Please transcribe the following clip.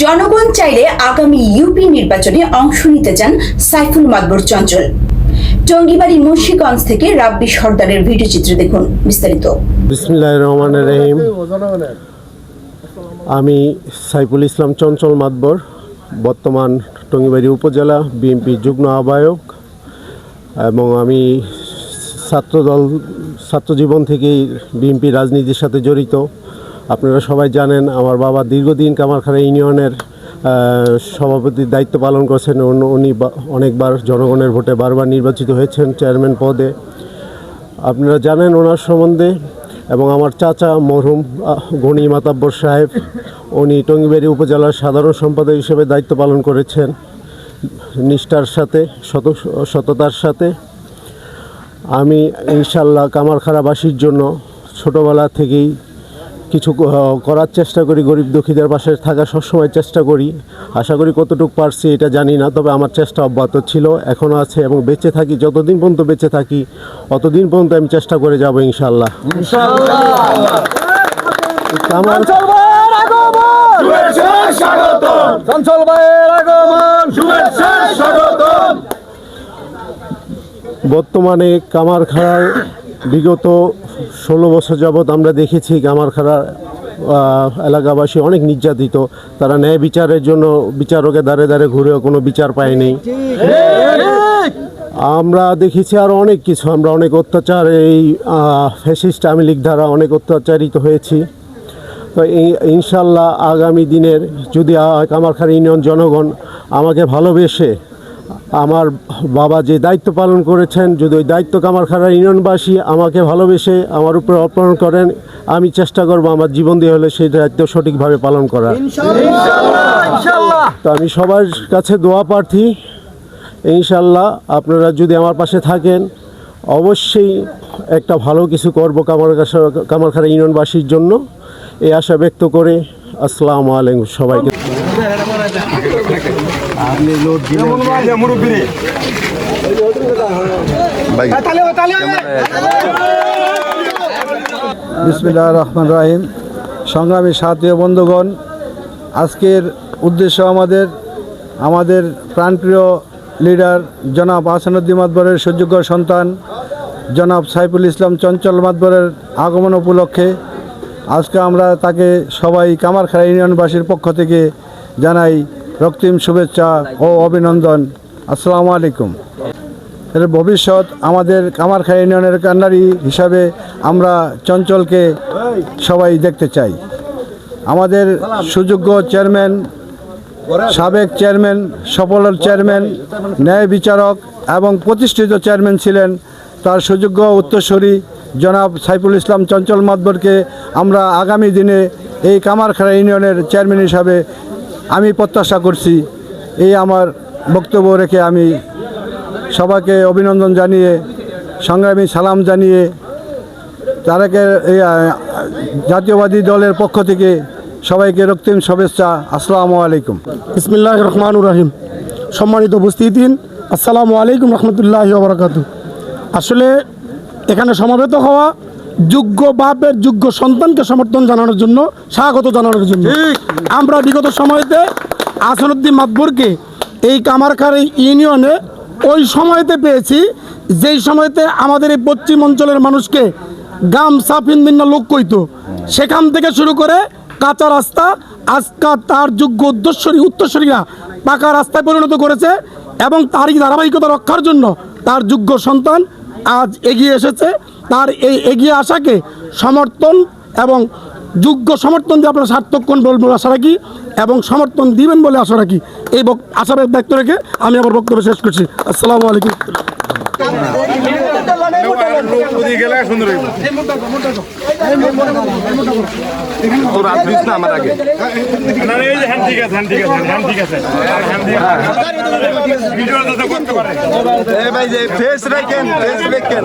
জনগণ চাইলে আগামী ইউপি নির্বাচনে অংশ নিতে চান সাইফুল মাদবর চঞ্চল। টঙ্গিবাড়ি মুন্সীগঞ্জ থেকে রাব্বি সর্দারের ভিডিও চিত্র দেখুন বিস্তারিত। বিসমিল্লাহ রহমান রহিম। আমি সাইফুল ইসলাম চঞ্চল মাতবর, বর্তমান টঙ্গিবাড়ি উপজেলা বিএনপি যুগ্ম আহ্বায়ক এবং আমি ছাত্রদল, ছাত্রজীবন থেকেই বিএনপি রাজনীতির সাথে জড়িত। আপনারা সবাই জানেন, আমার বাবা দীর্ঘদিন কামারখানা ইউনিয়নের সভাপতির দায়িত্ব পালন করছেন। উনি- অনেকবার জনগণের ভোটে বারবার নির্বাচিত হয়েছেন চেয়ারম্যান পদে। আপনারা জানেন ওনার সম্বন্ধে, এবং আমার চাচা মরহুম গণি মাতাব্বর সাহেব, উনি টঙ্গিবাড়ি উপজেলার সাধারণ সম্পাদক হিসেবে দায়িত্ব পালন করেছেন নিষ্ঠার সাথে, শত, সততার সাথে। আমি ইনশাল্লাহ কামারখানাবাসীর জন্য ছোটোবেলা থেকেই কিছু করার চেষ্টা করি গরিব দুঃখীদের পাশে থাকার সবসময় চেষ্টা করি। আশা করি কতটুকু পারছি এটা জানি না তবে আমার চেষ্টা অব্যাহত ছিল এখনও আছে এবং বেঁচে থাকি যতদিন পর্যন্ত বেঁচে থাকি অতদিন পর্যন্ত আমি চেষ্টা করে যাব ইনশাল্লাহ কামার চঞ্চল ভাইয়ের আগমন! শুভেচ্ছা বর্তমানে কামারখাড়ার বিগত ষোলো বছর যাবৎ আমরা দেখেছি কামারখাড়ার আহ, এলাকাবাসী অনেক নির্যাতিত। তারা ন্যায় বিচারের জন্য বিচারকের দ্বারে দ্বারে ঘুরেও কোনো বিচার পায়নি। আমরা দেখেছি আরও অনেক কিছু। আমরা অনেক অত্যাচার এই ফ্যাসিস্ট আওয়ামী লীগ দ্বারা অনেক অত্যাচারিত হয়েছি। তো ইনশাল্লাহ আগামী দিনের যদি কামারখাড়া ইউনিয়ন জনগণ আমাকে ভালোবেসে আমার বাবা যে দায়িত্ব পালন করেছেন যদি ওই দায়িত্ব কামারখাড়া ইউনিয়নবাসী আমাকে ভালোবেসে আমার উপরে অর্পণ করেন আমি চেষ্টা করব আমার জীবন দিয়ে হলে সেই দায়িত্ব সঠিকভাবে পালন করার। তো আমি সবার কাছে দোয়া প্রার্থী। ইনশাল্লাহ আপনারা যদি আমার পাশে থাকেন অবশ্যই একটা ভালো কিছু করব কামার কামারখাড়া ইউনিয়নবাসীর জন্য। এই আশা ব্যক্ত করে আসসালামু আলাইকুম সবাইকে। রহমান রাহিম। সংগ্রামী সাথী ও বন্ধুগণ আজকের উদ্দেশ্য আমাদের আমাদের প্রাণপ্রিয় লিডার জনাব আসানুদ্দিন মাতবরের সুযোগ্য সন্তান জনাব সাইফুল ইসলাম চঞ্চল মাতবরের আগমন উপলক্ষে আজকে আমরা তাকে সবাই কামারখাড়া ইউনিয়নবাসীর পক্ষ থেকে জানাই রক্তিম শুভেচ্ছা ও অভিনন্দন। আসসালামু আলাইকুম। এর ভবিষ্যৎ আমাদের কামারখাড়া ইউনিয়নের কান্ডারি হিসাবে আমরা চঞ্চলকে সবাই দেখতে চাই। আমাদের সুযোগ্য চেয়ারম্যান, সাবেক চেয়ারম্যান, সফলের চেয়ারম্যান, ন্যায় বিচারক এবং প্রতিষ্ঠিত চেয়ারম্যান ছিলেন। তার সুযোগ্য উত্তরসূরি জনাব সাইফুল ইসলাম চঞ্চল মাতবরকে আমরা আগামী দিনে এই কামারখাড়া ইউনিয়নের চেয়ারম্যান হিসাবে আমি প্রত্যাশা করছি, এই আমার বক্তব্য রেখে আমি সবাইকে অভিনন্দন জানিয়ে, সংগ্রামী সালাম জানিয়ে তারাকে জাতীয়বাদী দলের পক্ষ থেকে সবাইকে রক্তিম শুভেচ্ছা। আসসালামু আলাইকুম। ইসমিল্লাহ রহমান রাহিম। সম্মানিত উপস্থিতিন আসসালামু আলাইকুম রহমতুল্লাহ বরকাত আসলে এখানে সমবেত হওয়া যোগ্য বাপের যোগ্য সন্তানকে সমর্থন জানানোর জন্য স্বাগত জানানোর জন্য। আমরা বিগত সময়তে আসনুদ্দিন মাতবুরকে এই কামারখার ইউনিয়নে ওই সময়তে পেয়েছি যেই সময়তে আমাদের এই পশ্চিম অঞ্চলের মানুষকে গাম সাফিন মিন্না লোক কইতো। সেখান থেকে শুরু করে কাঁচা রাস্তা আজকা তার যোগ্য উদ্দেশ্যরী উত্তরসরীরা পাকা রাস্তায় পরিণত করেছে এবং তারই ধারাবাহিকতা রক্ষার জন্য তার যোগ্য সন্তান আজ এগিয়ে এসেছে। তার এই এগিয়ে আসাকে সমর্থন এবং যোগ্য সমর্থন দিয়ে আপনারা সার্থক বলবেন বলে আশা রাখি এবং সমর্থন দিবেন বলে আশা রাখি। এই আশা ব্যক্ত রেখে আমি আমার বক্তব্য শেষ করছি। আসসালামু আলাইকুম। তোর আর দিস না আমার আগে। না এই যে হ্যান্ড ঠিক আছে হ্যাঁ ঠিক আছে হ্যান্ড ঠিক আছে। ভাই যে ফেস রাখেন ফেস রাখেন